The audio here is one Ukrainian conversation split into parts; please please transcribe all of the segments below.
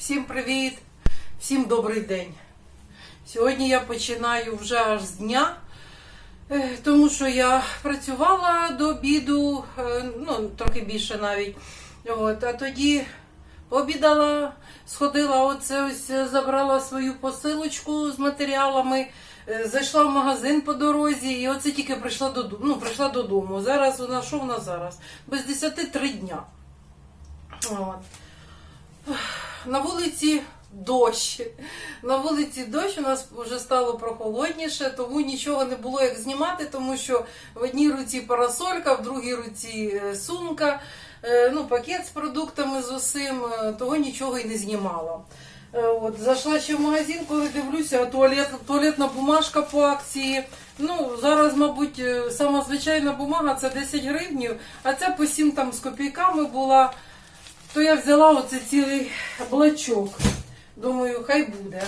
Всім привіт! Всім добрий день! Сьогодні я починаю вже аж з дня, е, тому що я працювала до обіду, е, ну, трохи більше навіть. От, а тоді пообідала, сходила, оце ось е, забрала свою посилочку з матеріалами, зайшла в магазин по дорозі, і оце тільки прийшла додому. Ну, прийшла додому. Зараз нас що в нас зараз? Без 10 три дня. От. На вулиці дощ. На вулиці дощ у нас вже стало прохолодніше, тому нічого не було як знімати, тому що в одній руці парасолька, в другій руці е, сумка, е, ну, пакет з продуктами з усім, е, того нічого і не знімала. От, зайшла ще в магазин, коли дивлюся, туалет, туалетна бумажка по акції. Ну, зараз, мабуть, сама звичайна бумага це 10 гривнів, а ця по 7 там з копійками була. То я взяла оце цілий блочок. Думаю, хай буде.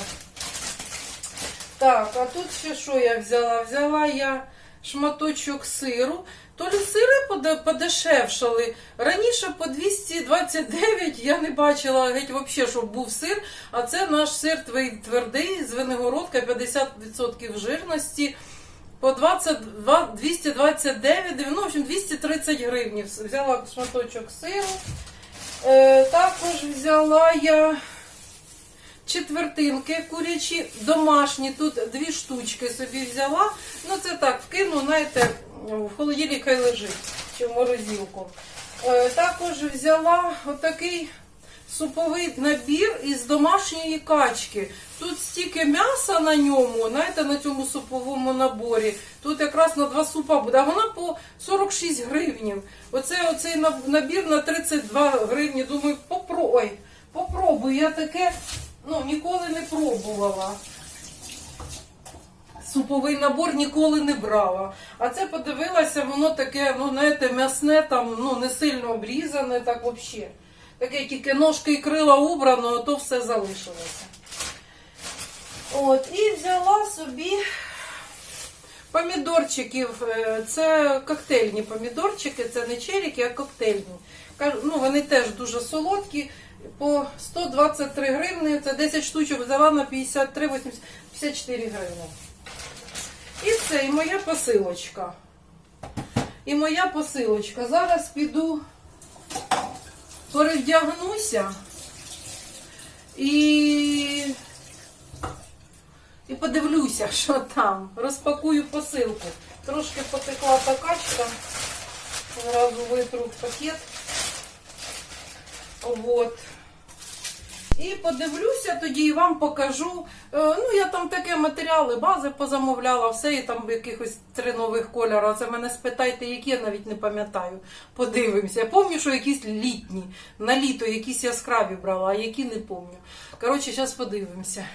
Так, а тут ще що я взяла? Взяла я шматочок сиру. То ли сири подешевшали. Раніше по 229 я не бачила геть взагалі, щоб був сир. А це наш сир твердий з Венегородка 50% жирності. По 22, 229, ну, в общем, 230 гривень. Взяла шматочок сиру. Е, також взяла я четвертинки курячі, домашні. Тут дві штучки собі взяла. Ну, це так, вкину, знаєте, в холодильник хай лежить чи в морозилку. Е, також взяла отакий суповий набір із домашньої качки. Тут стільки м'яса на ньому, знаєте, на цьому суповому наборі. Тут якраз на два супа буде, а вона по 46 гривнів. Оце оцей набір на 32 гривні. Думаю, попро... Ой, попробую. Я таке ну, ніколи не пробувала. Суповий набор ніколи не брала. А це подивилася, воно таке, ну, знаєте, м'ясне, там, ну, не сильно обрізане, так взагалі. Таке тільки ножки і крила убрано, а то все залишилося. От, і взяла собі помідорчиків. Е, Це коктейльні помідорчики, це не черіки, а коктейльні. Ну, вони теж дуже солодкі. По 123 гривні, це 10 штучок взяла на 53, 80, 54 гривні. І це, і моя посилочка. І моя посилочка. Зараз піду перевдягнуся і, і подивлюся, що там. Розпакую посилку. Трошки потекла та качка. Зразу витру пакет. Вот. І подивлюся тоді і вам покажу. Е, Ну, я там таке матеріали, бази позамовляла, все, і там якихось три нових кольори. Це мене спитайте, які я навіть не пам'ятаю. Подивимося. Я пам'ятаю, що якісь літні, на літо якісь яскраві брала, а які не пам'ятаю. Коротше, зараз подивимося.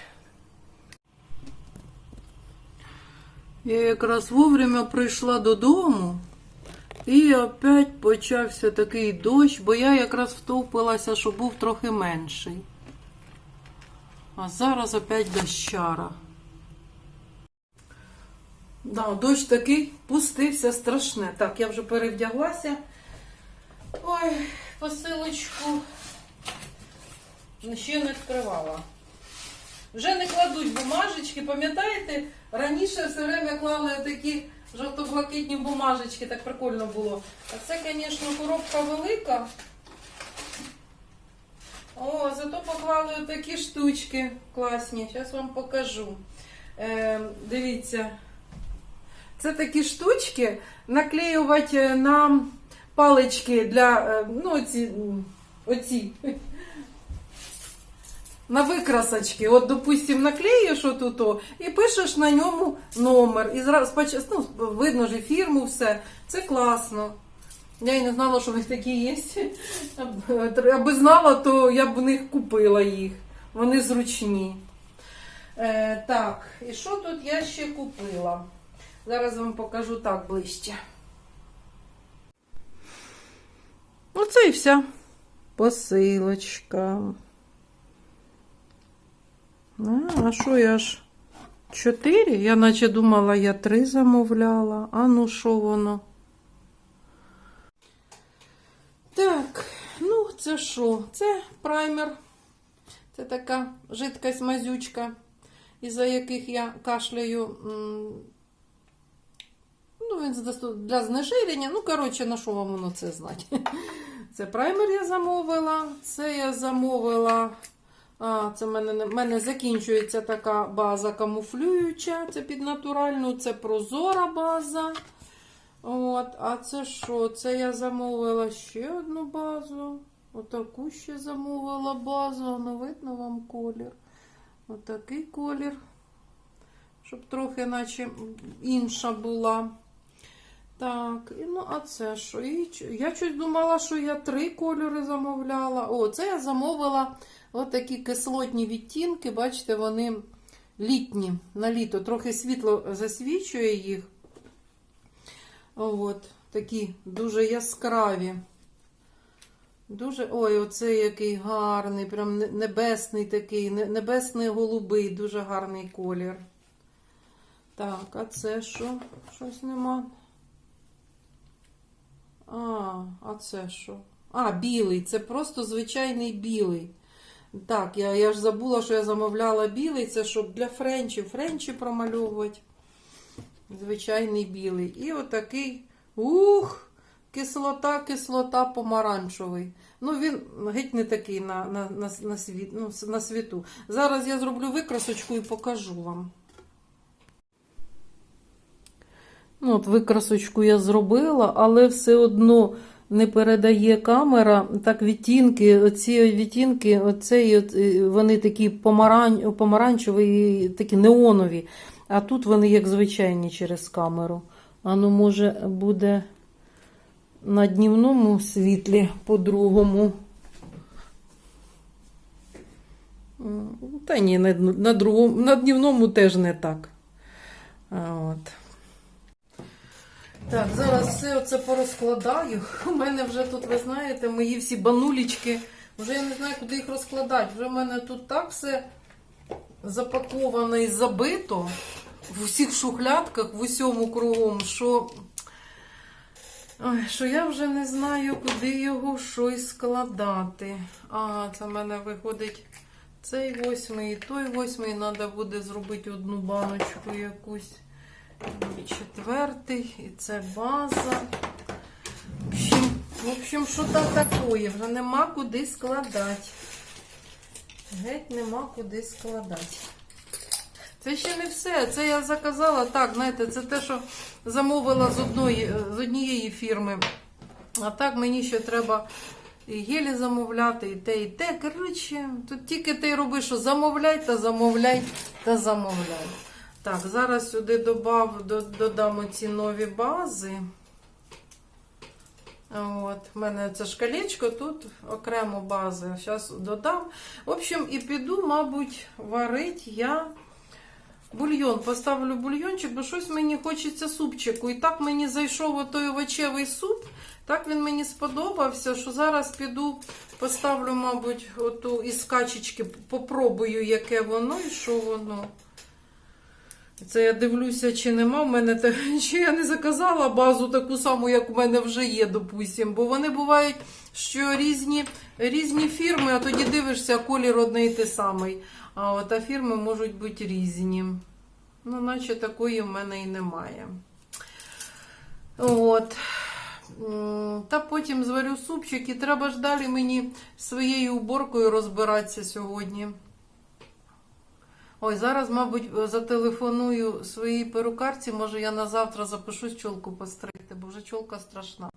Я якраз вовремя прийшла додому. І опять почався такий дощ, бо я якраз втовпилася, що був трохи менший. А зараз опять дощара. Да, дощ такий пустився страшне. Так, я вже перевдяглася. Ой, посилочку ще не відкривала. Вже не кладуть бумажечки, пам'ятаєте? Раніше все время клали такі жовто-блакитні бумажечки, так прикольно було. А це, звісно, коробка велика. О, зато поклали такі штучки класні. Зараз вам покажу. Е, дивіться. Це такі штучки наклеювати на палички для е, ну, оці, оці. На викрасочки. От, допустим, наклеїш отут і пишеш на ньому номер. І зразу ну, видно ж фірму, все. Це класно. Я і не знала, що в них такі є. Аби знала, то я б в них купила їх. Вони зручні. Е, так, і що тут я ще купила? Зараз вам покажу так ближче. Оце і вся посилочка. А що я ж? Чотири? Я наче думала, я три замовляла. А ну що воно? Так, ну це що? Це праймер Це така жидкость мазючка, із-за яких я кашляю. Ну, він для знежирення. Ну, коротше, на що вам воно це знати? Це праймер я замовила. Це я замовила. А, це в мене, в мене закінчується така база камуфлююча. Це під натуральну, це прозора база. От, а це що? Це я замовила ще одну базу. Отаку ще замовила базу. Ну, видно вам колір. Отакий колір. Щоб трохи, наче інша була. Так, ну а це що? І, я щось думала, що я три кольори замовляла. О, це я замовила отакі кислотні відтінки. Бачите, вони літні на літо. Трохи світло засвічує їх. От, такі дуже яскраві. Дуже, ой, оцей який гарний, прям небесний такий, небесний голубий, дуже гарний колір. Так, а це що? Щось нема. А, а це що? А, білий, це просто звичайний білий. Так, я, я ж забула, що я замовляла білий, це щоб для френчів, френчі промальовувати. Звичайний білий. І отакий, ух, кислота, кислота помаранчевий. Ну, він геть не такий на, на, на, на, світ, ну, на світу. Зараз я зроблю викрасочку і покажу вам. Ну, от викрасочку я зробила, але все одно не передає камера. Так відтінки, оці відтінки, оцей, е, вони такі помаран... помаранчеві, такі неонові. А тут вони як звичайні через камеру. А ну, може, буде на днівному світлі по-другому. Та ні, на, на, другому, на днівному теж не так. От. Так, зараз все це порозкладаю. У мене вже тут, ви знаєте, мої всі банулічки. Вже я не знаю, куди їх розкладати. Вже в мене тут так все запаковано і забито в усіх шухлядках, в усьому кругом, що, Ой, що я вже не знаю, куди його щось складати. А, це в мене виходить цей восьмий і той восьмий. Треба буде зробити одну баночку якусь. І четвертий, і це база. В общем, що там таке? Вже нема куди складати. Геть нема куди складати. Це ще не все. Це я заказала так, знаєте, це те, що замовила з одної, з однієї фірми. А так мені ще треба і гелі замовляти, і те, і те. Коротше, тут тільки ти роби, що замовляй та замовляй та замовляй. Так, зараз сюди добав, до- додам ці нові бази. От, в мене це шкалечко, тут окремо бази. Зараз додам. В общем, і піду, мабуть, варить я бульйон. Поставлю бульйончик, бо щось мені хочеться супчику. І так мені зайшов отой овочевий суп. Так він мені сподобався, що зараз піду, поставлю, мабуть, оту із качечки, попробую, яке воно і що воно. Це я дивлюся, чи нема в мене та- чи я не заказала базу таку саму, як у мене вже є, допустим. Бо вони бувають, що різні, різні фірми, а тоді дивишся, колір одне і те самий. А от а фірми можуть бути різні. Ну, наче такої в мене і немає. От. Та потім зварю супчик, і треба ж далі мені своєю уборкою розбиратися сьогодні. Ой, зараз, мабуть, зателефоную своїй перукарці. Може, я на завтра запишусь чолку постригти, бо вже чолка страшна.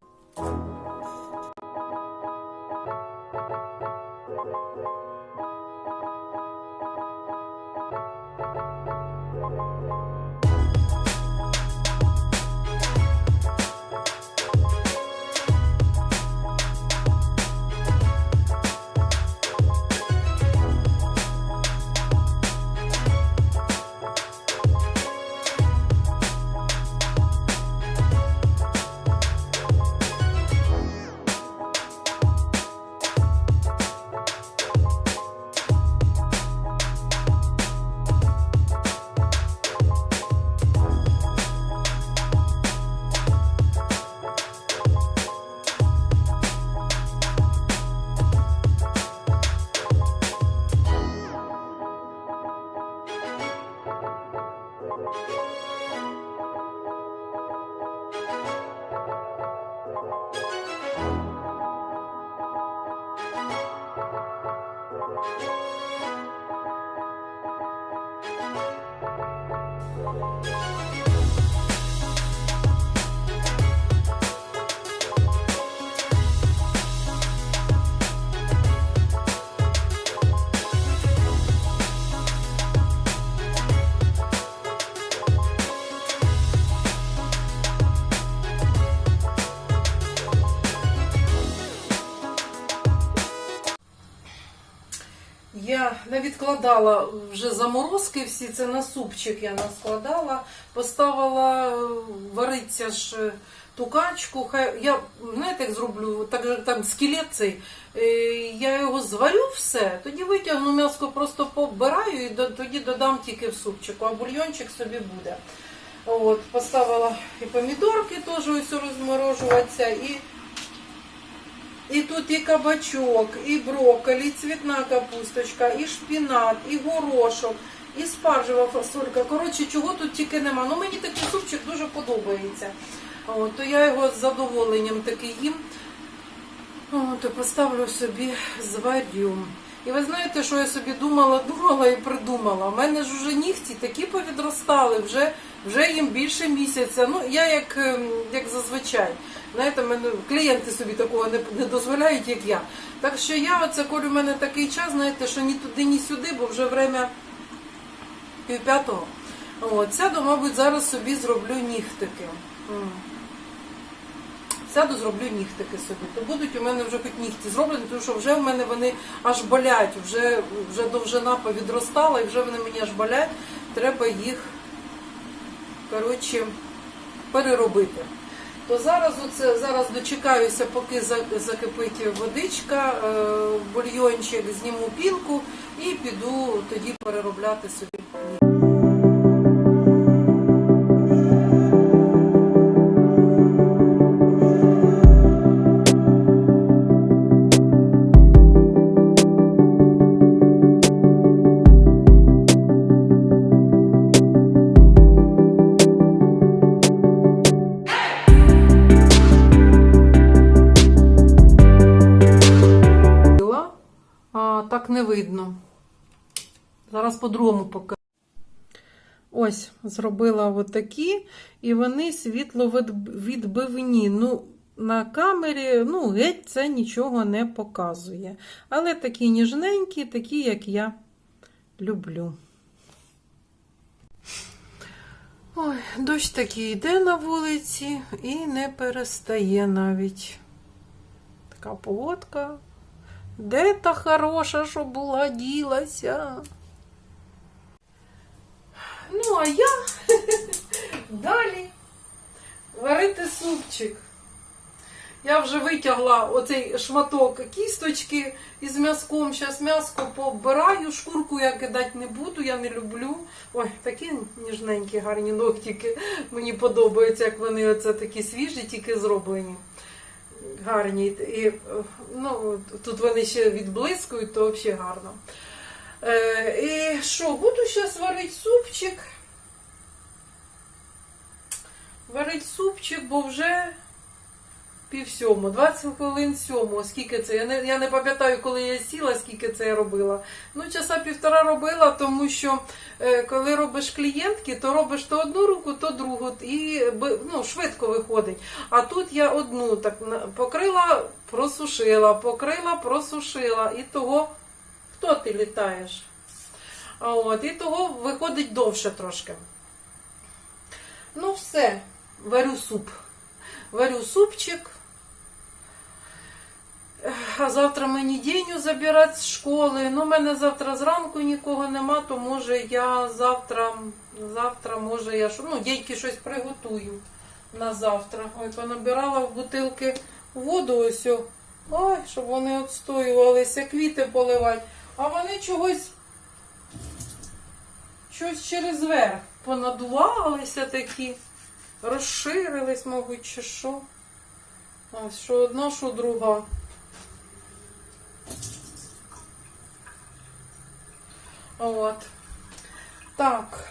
Я відкладала вже заморозки всі, це на супчик я наскладала, поставила е, вариться ж е, ту качку. Хай я знаєте, як зроблю, так там скелет цей. е, Я його зварю все, тоді витягну м'яско, просто побираю і тоді додам тільки в супчику, а бульйончик собі буде. От, поставила і помідорки теж ось розморожуватися, і і тут і кабачок, і брокколі, і цвітна капусточка, і шпінат, і горошок, і спаржева фасолька. Коротше, чого тут тільки нема. Ну мені такий супчик дуже подобається. От, то я його з задоволенням таки їм. То поставлю собі зварю. І ви знаєте, що я собі думала, думала і придумала. У мене ж вже нігті такі повідростали, вже, вже їм більше місяця. Ну, я як, ем, як зазвичай. Знаєте, мене клієнти собі такого не, не дозволяють, як я. Так що я, оце, коли в мене такий час, знаєте, що ні туди, ні сюди, бо вже время півп'ятого. От, сяду, мабуть, зараз собі зроблю нігтики. Сяду, зроблю нігтики собі. То будуть у мене вже хоч нігті зроблені, тому що вже в мене вони аж болять, вже, вже довжина повідростала і вже вони мені аж болять. Треба їх коротше, переробити. То зараз оце, зараз дочекаюся, поки закипить водичка, е, бульйончик, зніму пінку і піду тоді переробляти собі. Не видно. Зараз по-другому покажу. Ось, зробила отакі, і вони світловідбивні. Ну, на камері, ну, геть це нічого не показує. Але такі ніжненькі, такі, як я люблю. Ой, дощ такий йде на вулиці і не перестає навіть. Така погодка. Де та хороша, що була ділася? Ну, а я далі варити супчик. Я вже витягла оцей шматок кісточки із м'язком. Зараз м'яско побираю, шкурку я кидати не буду, я не люблю. Ой, такі ніжненькі, гарні ногтики. Мені подобаються, як вони оце такі свіжі, тільки зроблені. Гарні. І, ну, тут вони ще відблискують, то взагалі гарно. Е, і що, буду зараз варити супчик. Варить супчик, бо вже пів сьому, 20 хвилин сьому. Скільки це? Я не, я не пам'ятаю, коли я сіла, скільки це я робила. Ну, часа півтора робила, тому що е, коли робиш клієнтки, то робиш то одну руку, то другу. І ну, швидко виходить. А тут я одну так покрила, просушила, покрила, просушила. І того, хто ти літаєш? От, і того виходить довше трошки. Ну, все, варю суп. Варю супчик. А завтра мені Деню забирати з школи. Ну, мене завтра зранку нікого нема, то може я завтра, завтра, може я ну, дядьки щось приготую на завтра. Ой, понабирала в бутилки воду ось. Ой, щоб вони відстоювалися, квіти поливати. А вони чогось, щось через верх понадувалися такі, розширились, мабуть, чи що. Ось, що одна, що друга. От. Так.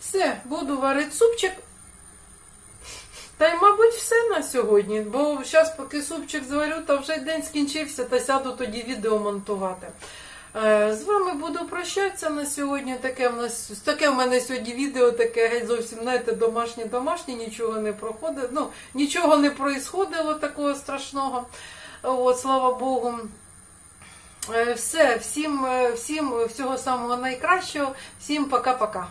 Все, буду варити супчик. Та й, мабуть, все на сьогодні, бо зараз, поки супчик зварю, то вже день скінчився, та сяду тоді відео монтувати. Е, З вами буду прощатися на сьогодні. Таке в нас таке в мене сьогодні відео, таке геть зовсім знаєте, домашнє, домашнє, нічого не проходить. Ну, нічого не происходило такого страшного. От, слава Богу. Е, Все, всім, е, всім всього самого найкращого, всім пока-пока.